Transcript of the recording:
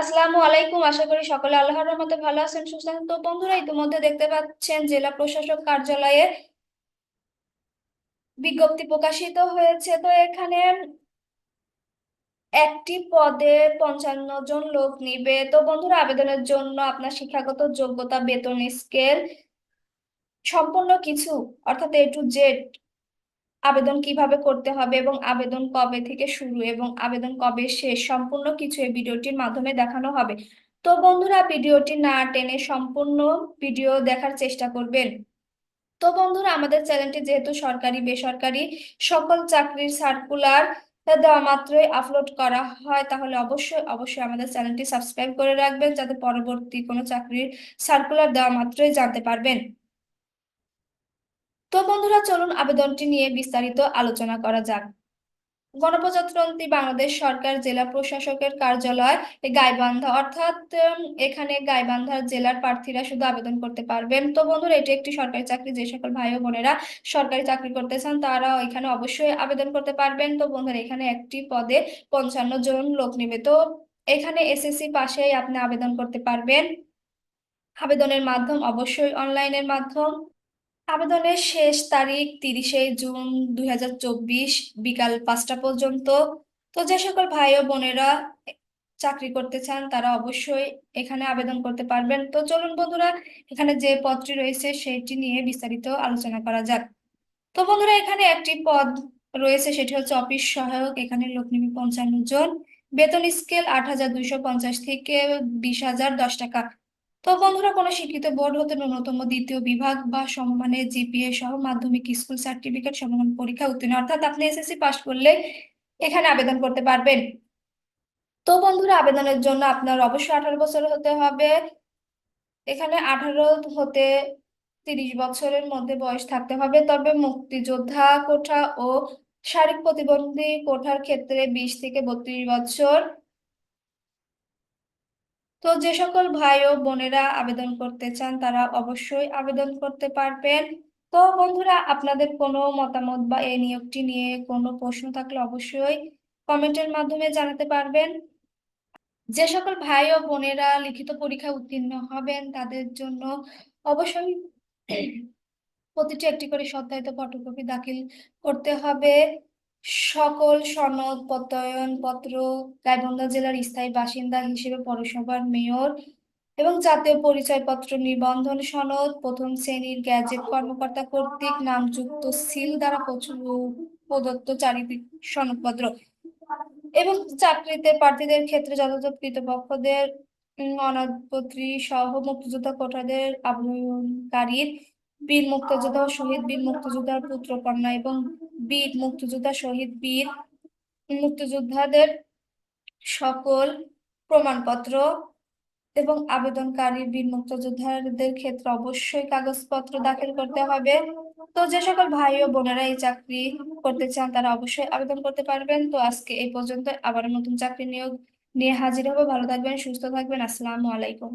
আসসালামু আলাইকুম, আশা করি সকলে আল্লাহর রহমতে ভালো আছেন, সুস্থ আছেন। তো বন্ধুরা, ইতিমধ্যে দেখতে পাচ্ছেন জেলা প্রশাসক কার্যালয়ে বিজ্ঞপ্তি প্রকাশিত হয়েছে। তো এখানে একটি পদে পঞ্চান্ন জন লোক নিবে। তো বন্ধুরা, আবেদনের জন্য আপনার শিক্ষাগত যোগ্যতা, বেতন, স্কেল সম্পূর্ণ কিছু, অর্থাৎ এ টু জেড আবেদন কীভাবে করতে হবে এবং আবেদন কবে থেকে শুরু এবং আবেদন কবে শেষ সম্পূর্ণ কিছু এই ভিডিওটির মাধ্যমে দেখানো হবে। তো বন্ধুরা, ভিডিওটি না টেনে সম্পূর্ণ ভিডিও দেখার চেষ্টা করবেন। তো বন্ধুরা, আমাদের চ্যানেলটি যেহেতু সরকারি, বেসরকারি, সকল চাকরির সার্কুলার দেওয়া মাত্রই আপলোড করা হয়, তাহলে অবশ্যই অবশ্যই আমাদের চ্যানেলটি সাবস্ক্রাইব করে রাখবেন, যাতে পরবর্তী কোনো চাকরির সার্কুলার দেওয়া মাত্রই জানতে পারবেন। তো বন্ধুরা, চলুন আবেদনটি নিয়ে বিস্তারিত আলোচনা করা যাক। গণপ্রজাতন্ত্রী বাংলাদেশ সরকার জেলা প্রশাসকের কার্যালয় গাইবান্ধা, অর্থাৎ এখানে গাইবান্ধার জেলার প্রার্থীরা শুধু আবেদন করতে পারবেন। তো বন্ধুরা, এটি একটি সরকারি চাকরি, যে সকল ভাই বোনেরা সরকারি চাকরি করতে চান, তারা এখানে অবশ্যই আবেদন করতে পারবেন। তো বন্ধুরা, এখানে একটি পদে পঞ্চান্ন জন লোক নেবে। তো এখানে এসএসসি পাশেই আপনি আবেদন করতে পারবেন। আবেদনের মাধ্যম অবশ্যই অনলাইনের মাধ্যম। আবেদনের শেষ তারিখ তিরিশে জুন দুই হাজার চব্বিশ বিকাল পাঁচটা পর্যন্ত। তো যে সকল ভাই ও বোনেরা চাকরি করতে চান, তারা অবশ্যই এখানে আবেদন করতে পারবেন। তো চলুন বন্ধুরা, এখানে যে পদটি রয়েছে সেটি নিয়ে বিস্তারিত আলোচনা করা যাক। তো বন্ধুরা, এখানে একটি পদ রয়েছে, সেটি হচ্ছে অফিস সহায়ক, এখানে লোক নিবে পঞ্চান্ন জন। বেতন স্কেল আট হাজার দুইশো পঞ্চাশ থেকে বিশ হাজার দশ টাকা। তো বন্ধুরা, কোনো শিক্ষিত বোর্ড হতে ন্যূনতম দ্বিতীয় বিভাগ বা সমমানের জিপিএ সহ মাধ্যমিক স্কুল সার্টিফিকেট সমমান পরীক্ষা উত্তীর্ণ। অর্থাৎ আপনি এসএসসি পাস করলে এখানে আবেদন করতে পারবেন। তো বন্ধুরা, আবেদনের জন্য আপনার অবশ্যই আঠারো বছর হতে হবে। এখানে আঠারো হতে তিরিশ বছরের মধ্যে বয়স থাকতে হবে। তবে মুক্তিযোদ্ধা কোঠা ও শারীরিক প্রতিবন্ধী কোঠার ক্ষেত্রে বিশ থেকে বত্রিশ বছর তো যে সকল ভাই ও বোনেরা আবেদন করতে চান, তারা অবশ্যই আবেদন করতে পারবেন। তো বন্ধুরা, আপনাদের কোনো মতামত বা এই নিয়োগটি নিয়ে কোনো প্রশ্ন থাকলে অবশ্যই কমেন্টের মাধ্যমে জানাতে পারবেন। যে সকল ভাই ও বোনেরা লিখিত পরীক্ষা উত্তীর্ণ হবেন, তাদের জন্য অবশ্যই প্রতিটি একটি করে সত্যায়িত ফটোকপি দাখিল করতে হবে। সকল সনদ, প্রত্যয়ন পত্র গাইবান্ধা জেলার স্থায়ী বাসিন্দা হিসেবে পৌরসভার মেয়র এবং জাতীয় পরিচয়পত্র নিবন্ধন সনদ, প্রথম শ্রেণির গ্যাজেট কর্মকর্তা কর্তৃক নামযুক্ত সিল দ্বারা প্রদত্ত চারিদিক সনদপত্র এবং চাকরিতে প্রার্থীদের ক্ষেত্রে যথাযথ কৃতপক্ষদের অনাদপত্রী সহ মুক্তিযোদ্ধা কোটাদের আবেদনকারীর বীর মুক্তিযোদ্ধা শহীদ বীর মুক্তিযোদ্ধার পুত্র কন্যা এবং বীর মুক্তিযোদ্ধা শহীদ বীর মুক্তিযোদ্ধাদের সকল প্রমাণপত্র এবং আবেদনকারী বীর মুক্তিযোদ্ধাদের ক্ষেত্রে অবশ্যই কাগজপত্র দাখিল করতে হবে। তো যে সকল ভাই ও বোনেরা এই চাকরি করতে চান, তারা অবশ্যই আবেদন করতে পারবেন। তো আজকে এই পর্যন্ত আবার নতুন চাকরি নিয়োগ নিয়ে হাজির হব। ভালো থাকবেন, সুস্থ থাকবেন। আসসালামু আলাইকুম।